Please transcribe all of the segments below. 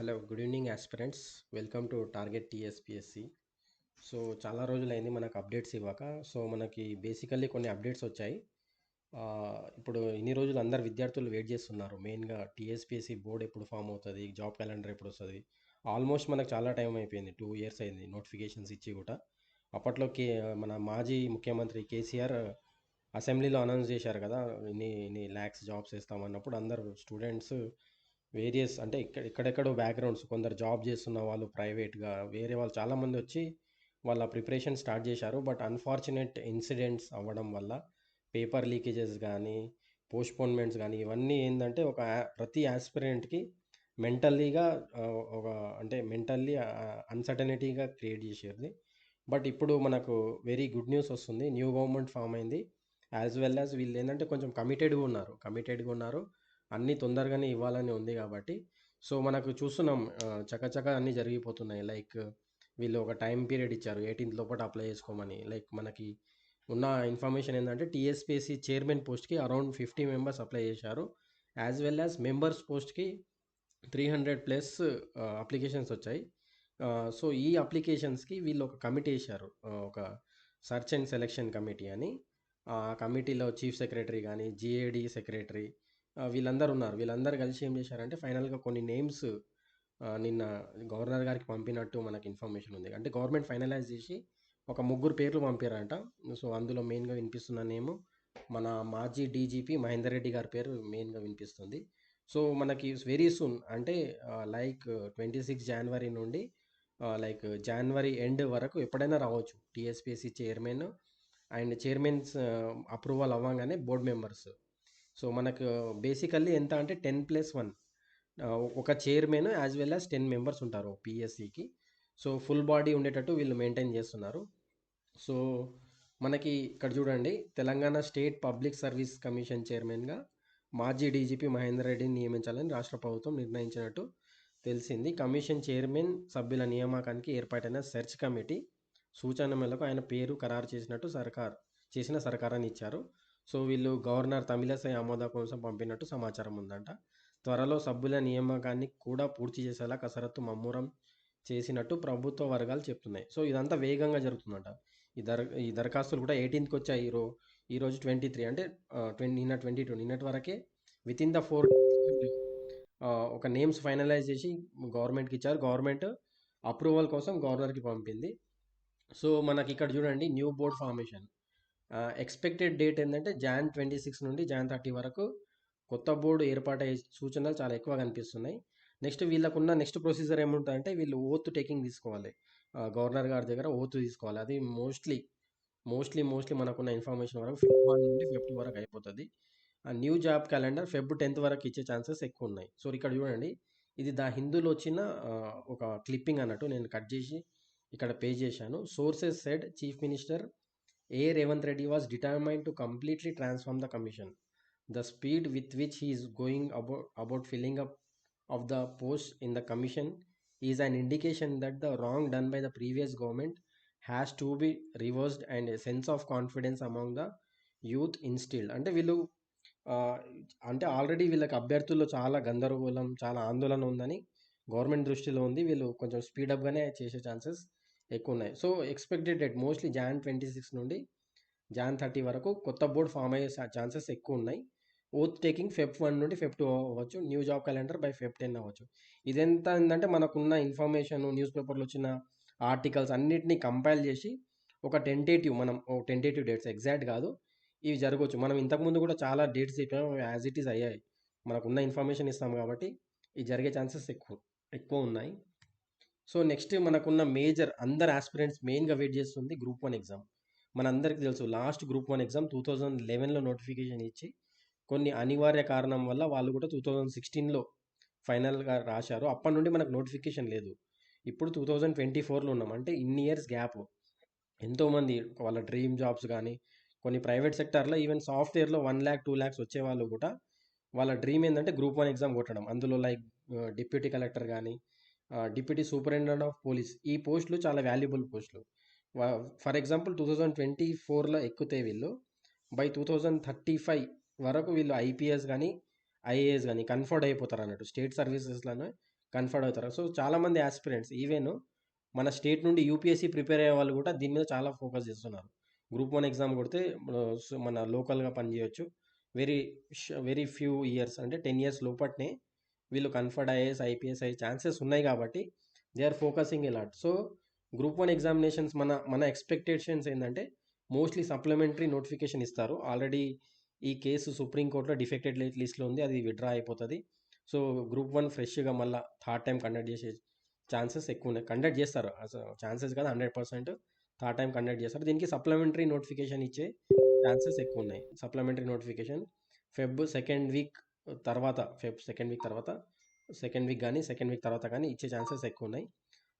Hello good evening aspirants. Welcome to target TSPSC. So చాలా రోజులైంది మనకు అప్డేట్స్ ఇవ్వక. సో మనకి బేసికల్లీ కొన్ని అప్డేట్స్ వచ్చాయి. ఇప్పుడు ఇన్ని రోజులు అందరు విద్యార్థులు వెయిట్ చేస్తున్నారు. మెయిన్గా టీఎస్పిఎస్సి బోర్డ్ ఎప్పుడు ఫామ్ అవుతుంది జాబ్ క్యాలెండర్ ఎప్పుడు వస్తుంది. ఆల్మోస్ట్ మనకు చాలా టైం అయిపోయింది. టూ ఇయర్స్ అయింది నోటిఫికేషన్స్ ఇచ్చి కూడా. అప్పట్లో కే మన మాజీ ముఖ్యమంత్రి కేసీఆర్ అసెంబ్లీలో అనౌన్స్ చేశారు కదా ఇన్ని ఇన్ని ల్యాక్స్ జాబ్స్ ఇస్తామన్నప్పుడు అందరు స్టూడెంట్స్ వేరియస్ అంటే ఇక్కడ ఎక్కడెక్కడో బ్యాక్గ్రౌండ్స్ కొందరు జాబ్ చేస్తున్న వాళ్ళు ప్రైవేట్గా వేరే వాళ్ళు చాలామంది వచ్చి వాళ్ళ ప్రిపరేషన్ స్టార్ట్ చేశారు. బట్ అన్ఫార్చునేట్ ఇన్సిడెంట్స్ అవ్వడం వల్ల పేపర్ లీకేజెస్ కానీ పోస్ట్పోన్మెంట్స్ కానీ ఇవన్నీ ఏంటంటే ఒక ప్రతి ఆస్పిరెంట్కి మెంటల్లీగా ఒక అంటే మెంటల్లీ అన్సర్టనిటీగా క్రియేట్ చేసేది. బట్ ఇప్పుడు మనకు వెరీ గుడ్ న్యూస్ వస్తుంది. న్యూ గవర్నమెంట్ ఫామ్ అయింది. యాజ్ వెల్ యాజ్ వీళ్ళు ఏంటంటే కొంచెం కమిటెడ్గా ఉన్నారు. కమిటెడ్గా ఉన్నారు. అన్నీ తొందరగానే ఇవ్వాలని ఉంది కాబట్టి. సో మనకు చూస్తున్నాం ఆ, చకచక అన్నీ జరిగిపోతున్నాయి. లైక్ వీళ్ళు ఒక టైం పీరియడ్ ఇచ్చారు ఎయిటీన్త్ లోపల అప్లై చేసుకోమని. లైక్ మనకి ఉన్న ఇన్ఫర్మేషన్ ఏంటంటే టీఎస్పీఎస్సీ చైర్మన్ పోస్ట్కి అరౌండ్ ఫిఫ్టీ మెంబర్స్ అప్లై చేశారు. యాజ్ వెల్ యాజ్ మెంబర్స్ పోస్ట్కి త్రీ హండ్రెడ్ ప్లస్ అప్లికేషన్స్ వచ్చాయి. సో ఈ అప్లికేషన్స్కి వీళ్ళు ఒక కమిటీ వేశారు. ఒక సర్చ్ అండ్ సెలెక్షన్ కమిటీ అని. ఆ కమిటీలో చీఫ్ సెక్రటరీ కానీ జిఏడి సెక్రటరీ వీళ్ళందరూ ఉన్నారు వీళ్ళందరూ కలిసి ఏం చేశారంటే ఫైనల్గా కొన్ని నేమ్స్ నిన్న గవర్నర్ గారికి పంపినట్టు మనకి ఇన్ఫర్మేషన్ ఉంది. అంటే గవర్నమెంట్ ఫైనలైజ్ చేసి ఒక ముగ్గురు పేర్లు పంపారంట. సో అందులో మెయిన్గా వినిపిస్తున్న నేమ్ మన మాజీ డీజీపీ మహేందర్ రెడ్డి గారి పేరు మెయిన్గా వినిపిస్తుంది. సో మనకి వెరీ సూన్ అంటే లైక్ ట్వంటీ సిక్స్ జనవరి నుండి లైక్ జనవరి ఎండ్ వరకు ఎప్పుడైనా రావచ్చు. TSPSC chairman and chairman's approval అవ్వగానే బోర్డ్ మెంబర్స్. సో మనకు బేసికల్లీ ఎంత అంటే టెన్ ప్లస్ వన్ ఒక chairman as well as ten members ఉంటారు పిఎస్సికి. సో ఫుల్ బాడీ ఉండేటట్టు వీళ్ళు మెయింటైన్ చేస్తున్నారు. సో మనకి ఇక్కడ చూడండి Telangana state public service commission చైర్మన్గా మాజీ డీజీపీ మహేందర్ రెడ్డిని నియమించాలని రాష్ట్ర ప్రభుత్వం నిర్ణయించినట్టు తెలిసింది. కమిషన్ చైర్మన్ సభ్యుల నియామకానికి ఏర్పాటైన సెర్చ్ కమిటీ సూచన మేరకు ఆయన పేరు ఖరారు చేసినట్టు సర్కార్ చేసిన సర్కారాన్ని ఇచ్చారు. సో వీళ్ళు గవర్నర్ తమిళసై ఆమోద కోసం పంపినట్టు సమాచారం ఉందంట. త్వరలో సభ్యుల నియామకాన్ని కూడా పూర్తి చేసేలా కసరత్తు మమ్మూరం చేసినట్టు ప్రభుత్వ వర్గాలు చెప్తున్నాయి. సో ఇదంతా వేగంగా జరుగుతుందంట. ఈ దర ఈ దరఖాస్తులు కూడా ఎయిటీన్త్కి వచ్చాయి ఈరో ఈరోజు ట్వంటీ త్రీ అంటే ట్వంటీ నిన్న ట్వంటీ టూ నిన్నటి వరకే విత్ ఇన్ ద ఫోర్ ఒక నేమ్స్ ఫైనలైజ్ చేసి గవర్నమెంట్కి ఇచ్చారు. గవర్నమెంట్ అప్రూవల్ కోసం గవర్నర్కి పంపింది. సో మనకి ఇక్కడ చూడండి new board formation. Expected date ఏంటంటే జాన్ ట్వంటీ సిక్స్ నుండి జాన్ థర్టీ వరకు కొత్త బోర్డు ఏర్పాటయ్యే సూచనలు చాలా ఎక్కువ కనిపిస్తున్నాయి. నెక్స్ట్ వీళ్ళకున్న నెక్స్ట్ ప్రొసీజర్ ఏముంటుందంటే వీళ్ళు ఓత్ టేకింగ్ తీసుకోవాలి. గవర్నర్ గారి దగ్గర ఓత్ తీసుకోవాలి. అది మోస్ట్లీ మోస్ట్లీ మోస్ట్లీ మనకున్న ఇన్ఫర్మేషన్ వరకు ఫిఫ్త్ వన్ నుండి ఫిఫ్త్ వరకు అయిపోతుంది. ఆ new job calendar Feb tenth వరకు ఇచ్చే ఛాన్సెస్ ఎక్కువ ఉన్నాయి. సో ఇక్కడ చూడండి. ఇది ద హిందూలో వచ్చిన ఒక క్లిప్పింగ్ అన్నట్టు నేను కట్ చేసి ఇక్కడ పే చేశాను. Sources said chief minister A Revanth Reddy was determined to completely transform the commission the speed with which he is going about about filling up of the post in the commission is an indication that the wrong done by the previous government has to be reversed and a sense of confidence among the youth instilled అంటే వీళ్ళు ఆ, అంటే already వీళ్ళకి అభ్యర్థుల్లో చాలా గందరగోళం చాలా ఆందోళన ఉందని గవర్నమెంట్ దృష్టిలో ఉంది వీళ్ళు కొంచెం స్పీడప్గానే చేసే ఛాన్సెస్ ఎక్కువ ఉన్నాయి. So expected date mostly Jan twenty six నుండి జాన్ థర్టీ వరకు కొత్త బోర్డు ఫామ్ అయ్యే ఛాన్సెస్ ఎక్కువ ఉన్నాయి. ఓత్ టేకింగ్ ఫెబ్ వన్ నుండి ఫెబ్ టూ అవ్వచ్చు. New job calendar by Feb ten అవ్వచ్చు. ఇదెంత ఏంటంటే మనకున్న ఇన్ఫర్మేషన్ న్యూస్ పేపర్లో వచ్చిన ఆర్టికల్స్ అన్నిటినీ కంపైల్ చేసి ఒక టెంటేటివ్ మనం ఒక టెంటేటివ్ డేట్స్ ఎగ్జాక్ట్ కాదు ఇవి జరగవచ్చు మనం ఇంతకుముందు కూడా చాలా డేట్స్ చెప్పాము యాజ్ ఇట్ ఈస్ అయ్యాయి. మనకున్న ఇన్ఫర్మేషన్ ఇస్తాం కాబట్టి ఇవి జరిగే ఛాన్సెస్ ఎక్కువ ఎక్కువ ఉన్నాయి. సో నెక్స్ట్ మనకున్న మేజర్ అందరు ఆస్పిరెంట్స్ మెయిన్గా వెయిట్ చేస్తుంది గ్రూప్ వన్ ఎగ్జామ్. మనందరికీ తెలుసు last group one exam two thousand లెవెన్లో notification ఇచ్చి కొన్ని అనివార్య కారణం వల్ల వాళ్ళు కూడా టూ థౌజండ్ సిక్స్టీన్లో ఫైనల్గా రాశారు. అప్పటి నుండి మనకు నోటిఫికేషన్ లేదు. ఇప్పుడు టూ థౌజండ్ ట్వంటీ ఫోర్లో ఉన్నాం. అంటే ఇన్ని ఇయర్స్ గ్యాప్. ఎంతోమంది వాళ్ళ డ్రీమ్ జాబ్స్ కానీ కొన్ని ప్రైవేట్ సెక్టార్లో ఈవెన్ సాఫ్ట్వేర్లో వన్ ల్యాక్ టూ ల్యాక్స్ వచ్చే వాళ్ళు కూడా వాళ్ళ డ్రీమ్ ఏంటంటే గ్రూప్ వన్ ఎగ్జామ్ కొట్టడం. అందులో లైక్ డిప్యూటీ కలెక్టర్ కానీ డిప్యూటీ సూపరింటెండెంట్ ఆఫ్ పోలీస్. ఈ పోస్టులు చాలా వాల్యుబుల్ పోస్టులు. For example two thousand twenty ఫోర్లో ఎక్కితే వీళ్ళు by two thousand thirty five వరకు వీళ్ళు ఐపీఎస్ కానీ ఐఏఎస్ కానీ కన్ఫర్డ్ అయిపోతారు అన్నట్టు. స్టేట్ సర్వీసెస్లోనే కన్ఫర్డ్ అవుతారు. సో చాలామంది ఆస్పిరెంట్స్ ఈవెన్ మన స్టేట్ నుండి యూపీఎస్సీ ప్రిపేర్ అయ్యే వాళ్ళు కూడా దీని మీద చాలా ఫోకస్ చేస్తున్నారు. గ్రూప్ వన్ ఎగ్జామ్ కొడితే మన లోకల్గా పనిచేయొచ్చు. వెరీ వెరీ ఫ్యూ ఇయర్స్ అంటే టెన్ ఇయర్స్ లోపట్నే వీళ్ళు కన్ఫర్డ్ ఐఏఎస్ ఐపీఎస్ అయ్యే ఛాన్సెస్ ఉన్నాయి కాబట్టి దే ఆర్ ఫోకసింగ్ ఇలాట్ సో గ్రూప్ వన్ ఎగ్జామినేషన్స్ మన మన ఎక్స్పెక్టేషన్స్ ఏంటంటే మోస్ట్లీ సప్లిమెంటరీ నోటిఫికేషన్ ఇస్తారు. ఆల్రెడీ ఈ కేసు సుప్రీంకోర్టులో డిఫెక్టెడ్ లిస్ట్లో ఉంది అది విడ్రా అయిపోతుంది. సో గ్రూప్ వన్ ఫ్రెష్గా మళ్ళీ థర్డ్ టైం కండక్ట్ చేసే ఛాన్సెస్ ఎక్కువ ఉన్నాయి. కండక్ట్ చేస్తారు. ఛాన్సెస్ కదా hundred percent third time conduct చేస్తారు. దీనికి సప్లిమెంటరీ నోటిఫికేషన్ ఇచ్చే ఛాన్సెస్ ఎక్కువ ఉన్నాయి. Supplementary notification Feb second week తర్వాత ఫిఫ్ సెకండ్ వీక్ తర్వాత సెకండ్ వీక్ కానీ సెకండ్ వీక్ తర్వాత కానీ ఇచ్చే ఛాన్సెస్ ఎక్కువ ఉన్నాయి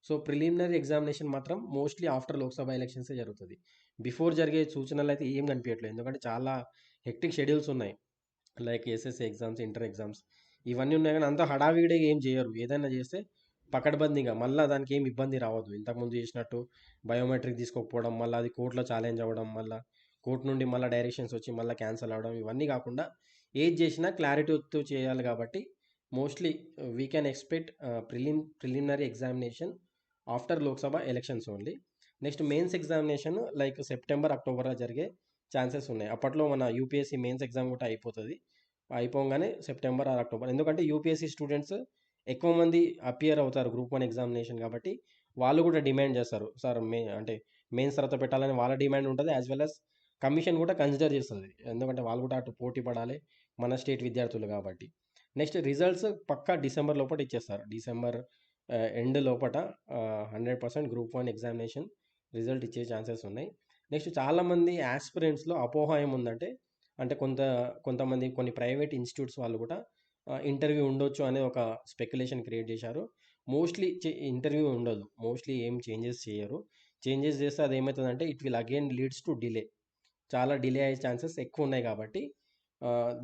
సో ప్రిలిమినరీ ఎగ్జామినేషన్ మాత్రం మోస్ట్లీ ఆఫ్టర్ లోక్సభ ఎలక్షన్సే జరుగుతుంది. బిఫోర్ జరిగే సూచనలు అయితే ఏం కనిపించట్లేదు ఎందుకంటే చాలా హెక్టిక్ షెడ్యూల్స్ ఉన్నాయి. Like SSC exams inter exams ఇవన్నీ ఉన్నాయి కానీ అంత హడావిడిగా ఏం చేయరు. ఏదైనా చేస్తే పకడ్బందీగా మళ్ళీ దానికి ఏం ఇబ్బంది రావద్దు. ఇంతకుముందు చేసినట్టు బయోమెట్రిక్ తీసుకోకపోవడం మళ్ళీ అది కోర్టులో ఛాలెంజ్ అవ్వడం మళ్ళీ కోర్టు నుండి మళ్ళీ డైరెక్షన్స్ వచ్చి మళ్ళీ క్యాన్సిల్ అవ్వడం ఇవన్నీ కాకుండా ఏది చేసినా క్లారిటీతో చేయాలి కాబట్టి mostly we can expect prelim preliminary examination after Lok Sabha elections only. Next mains examination like September అక్టోబర్లో జరిగే ఛాన్సెస్ ఉన్నాయి. అప్పట్లో మన యూపీఎస్సీ మెయిన్స్ ఎగ్జామ్ కూడా అయిపోతుంది. అయిపోగానే సెప్టెంబర్ ఆర్ అక్టోబర్. ఎందుకంటే యూపీఎస్సీ స్టూడెంట్స్ ఎక్కువ మంది అపియర్ అవుతారు గ్రూప్ వన్ ఎగ్జామినేషన్ కాబట్టి వాళ్ళు కూడా డిమాండ్ చేస్తారు. సార్ మే అంటే మెయిన్స్ తర్వాత పెట్టాలని వాళ్ళ డిమాండ్ ఉంటుంది యాజ్ వెల్ అస్ కమిషన్ కూడా కన్సిడర్ చేస్తుంది. ఎందుకంటే వాళ్ళు కూడా అటు పోటీ పడాలి మన స్టేట్ విద్యార్థులు కాబట్టి. నెక్స్ట్ రిజల్ట్స్ పక్కా డిసెంబర్ లోపల ఇచ్చేస్తారు. డిసెంబర్ ఎండ్ లోపల hundred percent group one examination result ఇచ్చే ఛాన్సెస్ ఉన్నాయి. నెక్స్ట్ చాలామంది ఆస్పిరెంట్స్లో అపోహ ఏముందంటే అంటే కొంత కొంతమంది కొన్ని ప్రైవేట్ ఇన్స్టిట్యూట్స్ వాళ్ళు కూడా ఇంటర్వ్యూ ఉండొచ్చు అనే ఒక స్పెక్యులేషన్ క్రియేట్ చేశారు. మోస్ట్లీ ఇంటర్వ్యూ ఉండదు. మోస్ట్లీ ఏం చేంజెస్ చేయరు. చేంజెస్ చేస్తే అది ఏమవుతుందంటే it will again leads to delay. చాలా డిలే అయ్యే ఛాన్సెస్ ఎక్కువ ఉన్నాయి కాబట్టి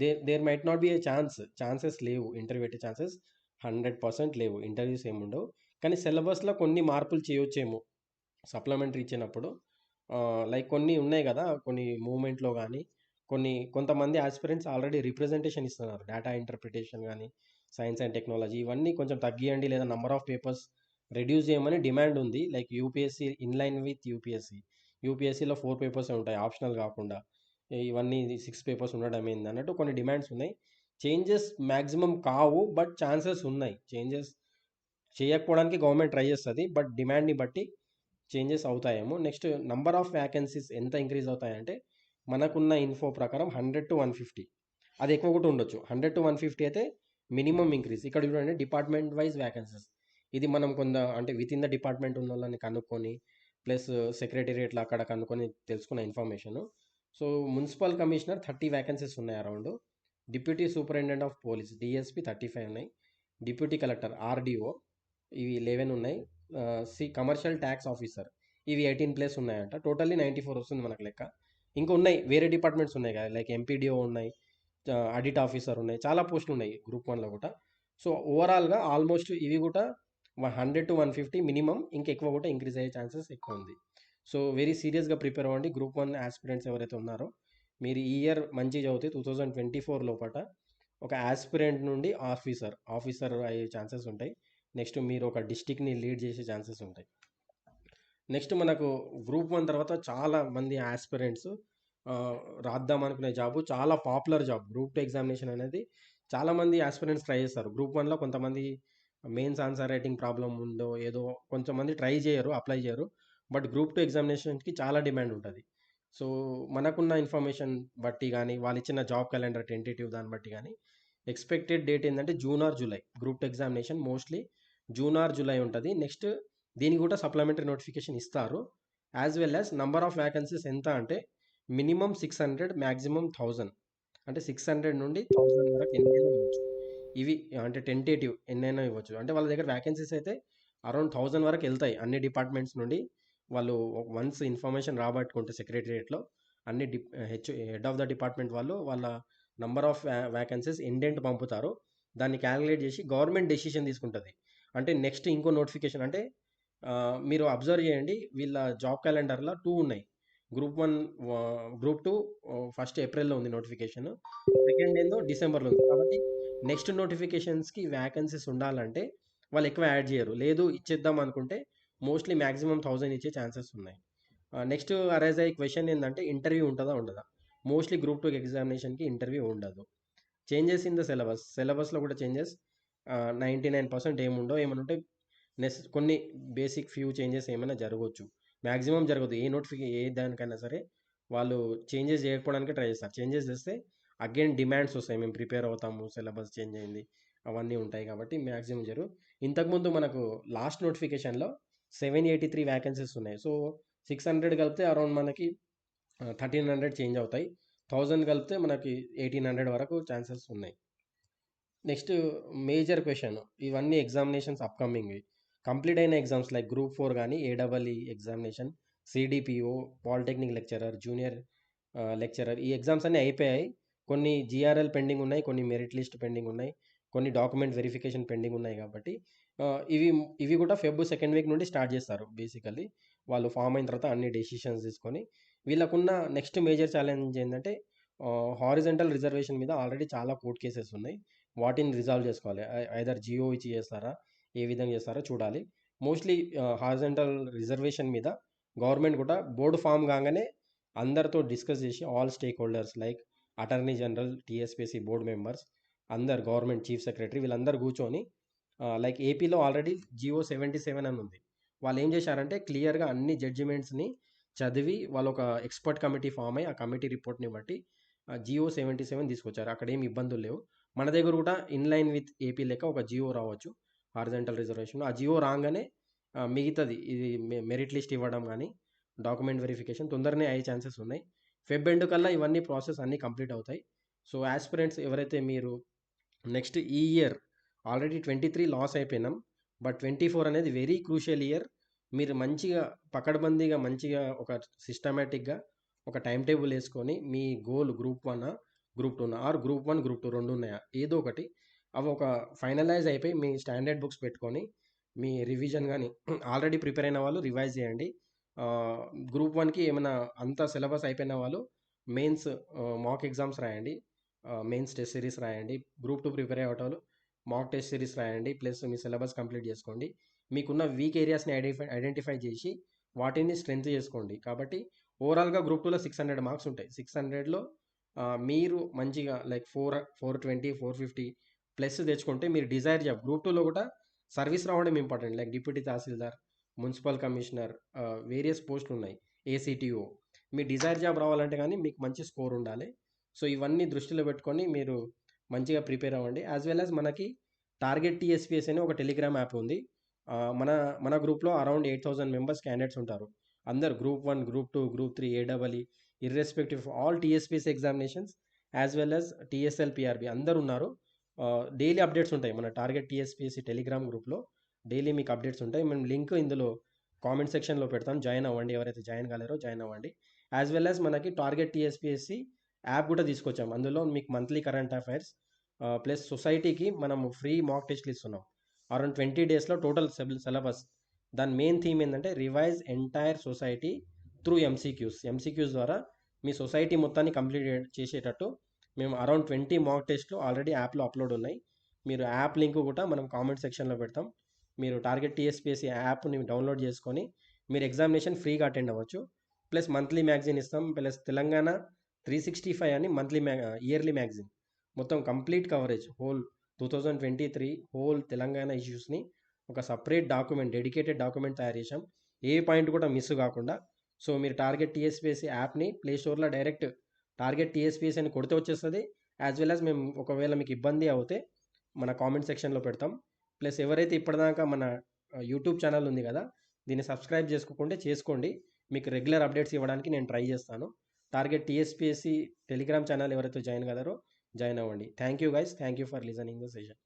there there might not be a chance chances లేవు ఇంటర్వ్యూ పెట్టే ఛాన్సెస్ హండ్రెడ్ పర్సెంట్ లేవు ఇంటర్వ్యూస్ ఏమి ఉండవు. కానీ సిలబస్లో కొన్ని మార్పులు చేయొచ్చేమో సప్లిమెంటరీ ఇచ్చినప్పుడు. Uh, లైక్ కొన్ని ఉన్నాయి కదా కొన్ని మూమెంట్లో కానీ కొన్ని కొంతమంది ఆస్పిరెంట్స్ ఆల్రెడీ రిప్రజెంటేషన్ ఇస్తున్నారు డేటా ఇంటర్ప్రిటేషన్ కానీ సైన్స్ అండ్ టెక్నాలజీ ఇవన్నీ కొంచెం తగ్గియండి లేదా నెంబర్ ఆఫ్ పేపర్స్ రెడ్యూస్ చేయమని డిమాండ్ ఉంది. Like UPSC inline with UPSC యూపీఎస్సీలో four papers ఉంటాయి ఆప్షనల్ కాకుండా. ఇవన్నీ సిక్స్ పేపర్స్ ఉండడం ఏంది అన్నట్టు కొన్ని డిమాండ్స్ ఉన్నాయి. చేంజెస్ మ్యాక్సిమం కావు బట్ ఛాన్సెస్ ఉన్నాయి. చేంజెస్ చేయకపోవడానికి గవర్నమెంట్ ట్రై చేస్తుంది బట్ డిమాండ్ని బట్టి చేంజెస్ అవుతాయేమో. నెక్స్ట్ నంబర్ ఆఫ్ వ్యాకెన్సీస్ ఎంత ఇంక్రీజ్ అవుతాయంటే మనకున్న ఇన్ఫో ప్రకారం హండ్రెడ్ టు వన్ ఫిఫ్టీ. అది ఎక్కువ కూడా ఉండొచ్చు. హండ్రెడ్ టు వన్ ఫిఫ్టీ అయితే మినిమం ఇంక్రీజ్. ఇక్కడ చూడండి డిపార్ట్మెంట్ వైజ్ వ్యాకెన్సీస్. ఇది మనం కొంత అంటే విత్ ఇన్ ద డిపార్ట్మెంట్ ఉన్న వాళ్ళని కనుక్కొని ప్లస్ సెక్రటేరియట్లో అక్కడ కనుక్కొని తెలుసుకున్న information. So municipal commissioner thirty vacancies ఉన్నాయి around. Deputy superintendent of police DSP thirty five ఉన్నాయి. డిప్యూటీ కలెక్టర్ ఆర్డీఓ ఇవి లెవెన్ ఉన్నాయి. సి కమర్షియల్ ట్యాక్స్ ఆఫీసర్ ఇవి ఎయిటీన్ ప్లేస్ ఉన్నాయంట. టోటల్లీ నైంటీ ఫోర్ వస్తుంది మనకు లెక్క. ఇంకా ఉన్నాయి వేరే డిపార్ట్మెంట్స్ ఉన్నాయి కదా లైక్ ఎంపీడీఓ ఉన్నాయి ఆడిట్ ఆఫీసర్ ఉన్నాయి. చాలా పోస్టులు ఉన్నాయి గ్రూప్ వన్లో కూడా. సో ఓవరాల్గా ఆల్మోస్ట్ ఇవి కూడా one hundred to one fifty minimum ఇంకా ఎక్కువ కూడా ఇంక్రీజ్ అయ్యే ఛాన్సెస్ ఎక్కువ ఉంది. సో వెరీ సీరియస్గా ప్రిపేర్ అవ్వండి. గ్రూప్ వన్ ఆస్పిరెంట్స్ ఎవరైతే ఉన్నారో మీరు ఈ ఇయర్ మంచి చదివితే టూ థౌజండ్ ట్వంటీ ఫోర్ లోపల ఒక ఆస్పిరెంట్ నుండి ఆఫీసర్ ఆఫీసర్ అయ్యే ఛాన్సెస్ ఉంటాయి. నెక్స్ట్ మీరు ఒక డిస్టిక్ని లీడ్ చేసే ఛాన్సెస్ ఉంటాయి. నెక్స్ట్ మనకు గ్రూప్ వన్ తర్వాత చాలా మంది ఆస్పిరెంట్స్ రాద్దాం అనుకునే జాబ్ చాలా popular job. Group two examination అనేది చాలామంది ఆస్పిరెంట్స్ ట్రై చేస్తారు. గ్రూప్ వన్లో కొంతమంది మెయిన్స్ ఆన్సర్ రైటింగ్ ప్రాబ్లం ఉందో ఏదో కొంతమంది ట్రై చేయరు అప్లై చేయరు. బట్ గ్రూప్ టూ ఎగ్జామినేషన్కి చాలా డిమాండ్ ఉంటుంది. సో మనకున్న ఇన్ఫర్మేషన్ బట్టి కానీ వాళ్ళు ఇచ్చిన జాబ్ క్యాలెండర్ టెంటేటివ్ దాన్ని బట్టి కానీ ఎక్స్పెక్టెడ్ డేట్ ఏంటంటే June or July. Group two examination mostly June or July ఉంటుంది. నెక్స్ట్ దీనికి కూడా సప్లిమెంటరీ నోటిఫికేషన్ ఇస్తారు. As well as number of vacancies ఎంత అంటే minimum six hundred maximum thousand అంటే సిక్స్ హండ్రెడ్ నుండి థౌజండ్ వరకు ఎన్నైనా ఇవ్వచ్చు. ఇవి అంటే టెంటేటివ్ ఎన్నైనా ఇవ్వచ్చు. అంటే వాళ్ళ దగ్గర వ్యాకెన్సీస్ అయితే అరౌండ్ థౌజండ్ వరకు వెళ్తాయి అన్ని డిపార్ట్మెంట్స్ నుండి. వాళ్ళు వన్స్ ఇన్ఫర్మేషన్ రాబట్టుకుంటే సెక్రటరియట్లో అన్ని D H head of the department వాళ్ళు వాళ్ళ నంబర్ ఆఫ్ వ్యాకెన్సీస్ ఇండెంట్ పంపుతారు. దాన్ని క్యాలిక్యులేట్ చేసి గవర్నమెంట్ డెసిషన్ తీసుకుంటుంది. అంటే నెక్స్ట్ ఇంకో నోటిఫికేషన్ అంటే మీరు అబ్జర్వ్ చేయండి వీళ్ళ జాబ్ క్యాలెండర్లో టూ ఉన్నాయి. Group one group two first ఏప్రిల్లో ఉంది నోటిఫికేషన్ సెకండ్ ఏందో డిసెంబర్లో ఉంది. కాబట్టి నెక్స్ట్ నోటిఫికేషన్స్కి వ్యాకెన్సీస్ ఉండాలంటే వాళ్ళు ఎక్కువ యాడ్ చేయరు. లేదు ఇచ్చేద్దాం అనుకుంటే మోస్ట్లీ మ్యాక్సిమం థౌజండ్ ఇచ్చే ఛాన్సెస్ ఉన్నాయి. నెక్స్ట్ అరైజ్ అయ్యే క్వశ్చన్ ఏంటంటే ఇంటర్వ్యూ ఉంటుందా ఉండదా? మోస్ట్లీ గ్రూప్ టూ ఎగ్జామినేషన్కి ఇంటర్వ్యూ ఉండదు. Changes in the syllabus. సిలబస్లో కూడా చేంజెస్. నైంటీ నైన్ పర్సెంట్ ఏముండో ఏమైనా ఉంటే నెస్ కొన్ని బేసిక్ ఫ్యూ చేంజెస్ ఏమైనా జరగవచ్చు మ్యాక్సిమం జరగదు. ఏ నోటిఫికే ఏ దానికైనా సరే వాళ్ళు చేంజెస్ చేయకపోవడానికి ట్రై చేస్తారు. చేంజెస్ చేస్తే అగైన్ డిమాండ్స్ వస్తాయి. మేము ప్రిపేర్ అవుతాము సిలబస్ చేంజ్ అయింది అవన్నీ ఉంటాయి కాబట్టి మ్యాక్సిమం జరుగు ఇంతకుముందు మనకు లాస్ట్ నోటిఫికేషన్లో సెవెన్ ఎయిటీ త్రీ వ్యాకెన్సీస్ ఉన్నాయి. సో సిక్స్ హండ్రెడ్ కలిపితే అరౌండ్ మనకి థర్టీన్ హండ్రెడ్ చేంజ్ అవుతాయి. థౌజండ్ కలిపితే మనకి ఎయిటీన్ హండ్రెడ్ వరకు ఛాన్సెస్ ఉన్నాయి. నెక్స్ట్ మేజర్ క్వశ్చన్ ఇవన్నీ ఎగ్జామినేషన్స్ అప్కమింగ్ కంప్లీట్ అయిన ఎగ్జామ్స్ లైక్ గ్రూప్ ఫోర్ కానీ AWE examination CDPO polytechnic lecturer junior lecturer ఈ ఎగ్జామ్స్ అన్నీ అయిపోయాయి. కొన్ని జిఆర్ఎల్ పెండింగ్ ఉన్నాయి కొన్ని మెరిట్ లిస్ట్ పెండింగ్ ఉన్నాయి. కొన్ని డాక్యుమెంట్ వెరిఫికేషన్ పెండింగ్ ఉన్నాయి కాబట్టి ఇవి ఇవి కూడా ఫెబ్ సెకండ్ వీక్ నుండి స్టార్ట్ చేస్తారు బేసికల్లీ వాళ్ళు ఫామ్ అయిన తర్వాత అన్ని డెసిషన్స్ తీసుకొని వీళ్ళకున్న నెక్స్ట్ మేజర్ ఛాలెంజ్ ఏంటంటే హారిజెంటల్ రిజర్వేషన్ మీద ఆల్రెడీ చాలా కోర్ట్ కేసెస్ ఉన్నాయి. వాటిని రిజాల్వ్ చేసుకోవాలి. ఐదర్ జియో ఇచ్చి చేస్తారా ఏ విధంగా చేస్తారో చూడాలి. మోస్ట్లీ హారిజెంటల్ రిజర్వేషన్ మీద గవర్నమెంట్ కూడా బోర్డు ఫామ్ కాగానే అందరితో డిస్కస్ చేసి all stakeholders like attorney general TSPC board members అందరు గవర్నమెంట్ చీఫ్ సెక్రటరీ వీళ్ళందరూ కూర్చొని లైక్ ఏపీలో ఆల్రెడీ జియో సెవెంటీ సెవెన్ అని ఉంది. వాళ్ళు ఏం చేశారంటే క్లియర్గా అన్ని జడ్జిమెంట్స్ని చదివి వాళ్ళు ఒక ఎక్స్పర్ట్ కమిటీ ఫామ్ అయ్యి ఆ కమిటీ రిపోర్ట్ని బట్టి జియో సెవెంటీ సెవెన్ తీసుకొచ్చారు. అక్కడ ఏమి ఇబ్బందులు లేవు. మన దగ్గర కూడా ఇన్ లైన్ విత్ ఏపీ లెక్క ఒక జియో రావచ్చు. హార్జెంటల్ రిజర్వేషన్ ఆ జియో రాగానే మిగతాది ఇది మెరిట్ లిస్ట్ ఇవ్వడం కానీ డాక్యుమెంట్ వెరిఫికేషన్ తొందరనే అయ్యే ఛాన్సెస్ ఉన్నాయి. ఫెబ్ ఎండ్ కల్లా ఇవన్నీ ప్రాసెస్ అన్నీ కంప్లీట్ అవుతాయి. సో యాస్పిరెంట్స్ ఎవరైతే మీరు నెక్స్ట్ ఈ year already twenty three loss అయిపోయినాం. బట్ ట్వంటీ ఫోర్ అనేది వెరీ క్రూషియల్ ఇయర్. మీరు మంచిగా పకడ్బందీగా మంచిగా ఒక సిస్టమేటిక్గా ఒక టైం టేబుల్ వేసుకొని మీ goal group one group two or group one group two రెండు ఉన్నాయా? ఏదో ఒకటి. అవి ఒక ఫైనలైజ్ అయిపోయి మీ స్టాండర్డ్ బుక్స్ పెట్టుకొని మీ రివిజన్ కానీ ఆల్రెడీ ప్రిపేర్ అయిన వాళ్ళు రివైజ్ చేయండి. గ్రూప్ వన్కి ఏమైనా అంత సిలబస్ అయిపోయిన వాళ్ళు మెయిన్స్ మాక్ ఎగ్జామ్స్ రాయండి. మెయిన్స్ టెస్ట్ సిరీస్ రాయండి. గ్రూప్ టూ ప్రిపేర్ అయ్యే వాళ్ళు మాక్ టెస్ట్ సిరీస్ రాయండి ప్లస్ మీ సిలబస్ కంప్లీట్ చేసుకోండి. మీకున్న వీక్ ఏరియాస్ని ఐడెంటిఫై ఐడెంటిఫై చేసి వాటిని స్ట్రెంత్ చేసుకోండి. కాబట్టి ఓవరాల్గా గ్రూప్ టూలో సిక్స్ హండ్రెడ్ మార్క్స్ ఉంటాయి. సిక్స్ హండ్రెడ్లో మీరు మంచిగా like four four twenty four fifty plus తెచ్చుకుంటే మీరు డిజైర్ జాబ్ గ్రూప్ టూలో కూడా సర్వీస్ రావడం important like deputy tahsildar municipal commissioner various పోస్టులు ఉన్నాయి. ఏసీటీఓ మీ డిజైర్ జాబ్ రావాలంటే కానీ మీకు మంచి స్కోర్ ఉండాలి. సో ఇవన్నీ దృష్టిలో పెట్టుకొని మీరు మంచిగా ప్రిపేర్ అవ్వండి. యాజ్ వెల్ యాజ్ మనకి టార్గెట్ టీఎస్పీఎస్ అనే ఒక టెలిగ్రామ్ యాప్ ఉంది. మన మన గ్రూప్లో around eight thousand members candidates ఉంటారు. అందరు group one group two group three AWE irrespective all TSPS examinations as well as TSL PRB అందరు ఉన్నారు. డైలీ అప్డేట్స్ ఉంటాయి మన టార్గెట్ టీఎస్పీఎస్సీ టెలిగ్రామ్ గ్రూప్లో డైలీ మీకు అప్డేట్స్ ఉంటాయి. మేము లింక్ ఇందులో కామెంట్ సెక్షన్లో పెడతాం. జాయిన్ అవ్వండి. ఎవరైతే జాయిన్ కాలేరో జాయిన్ అవ్వండి. యాజ్ వెల్ యాజ్ మనకి టార్గెట్ టీఎస్పీఎస్సీ యాప్ కూడా తీసుకొచ్చాం. అందులో మీకు మంత్లీ కరెంట్ అఫైర్స్ ప్లస్ సొసైటీకి మనం ఫ్రీ మాక్ టెస్ట్లు ఇస్తున్నాం. అరౌండ్ ట్వంటీ డేస్లో టోటల్ సిలబస్ దాని మెయిన్ థీమ్ ఏంటంటే revise entire society through MCQs MCQs ద్వారా మీ సొసైటీ మొత్తాన్ని కంప్లీట్ చేసేటట్టు మేము అరౌండ్ ట్వంటీ మాక్ టెస్ట్లు ఆల్రెడీ యాప్లో అప్లోడ్ ఉన్నాయి. మీరు యాప్ లింక్ కూడా మనం కామెంట్ సెక్షన్లో పెడతాం. మీరు టార్గెట్ టీఎస్పీఎస్సీ యాప్ని డౌన్లోడ్ చేసుకొని మీరు ఎగ్జామినేషన్ ఫ్రీగా అటెండ్ అవ్వచ్చు. ప్లస్ మంత్లీ మ్యాగజైన్ ఇస్తాం. Plus Telangana three sixty five అని మంత్లీ మ్యా ఇయర్లీ మ్యాగజైన్ మొత్తం complete coverage whole two thousand twenty three whole Telangana ఇష్యూస్ని ఒక సపరేట్ డాక్యుమెంట్ డెడికేటెడ్ డాక్యుమెంట్ తయారు చేసాం ఏ పాయింట్ కూడా మిస్ కాకుండా సో మీరు టార్గెట్ టీఎస్పీఎస్సీ యాప్ని ప్లే స్టోర్లో డైరెక్ట్ టార్గెట్ టీఎస్పీఎస్సీ అని కొడితే వచ్చేస్తుంది. యాజ్ వెల్ యాజ్ మేము ఒకవేళ మీకు ఇబ్బంది అవుతే మన కామెంట్ సెక్షన్లో పెడతాం. ప్లస్ ఎవరైతే ఇప్పటిదాకా మన యూట్యూబ్ ఛానల్ ఉంది కదా దీన్ని సబ్స్క్రైబ్ చేసుకోకుంటే చేసుకోండి. మీకు రెగ్యులర్ అప్డేట్స్ ఇవ్వడానికి నేను ట్రై చేస్తాను. టార్గెట్ టీఎస్పీఎస్సీ టెలిగ్రామ్ ఛానల్ ఎవరైతే జాయిన్ కదారో జాయిన్ అవ్వండి. Thank you guys. Thank you for listening the session.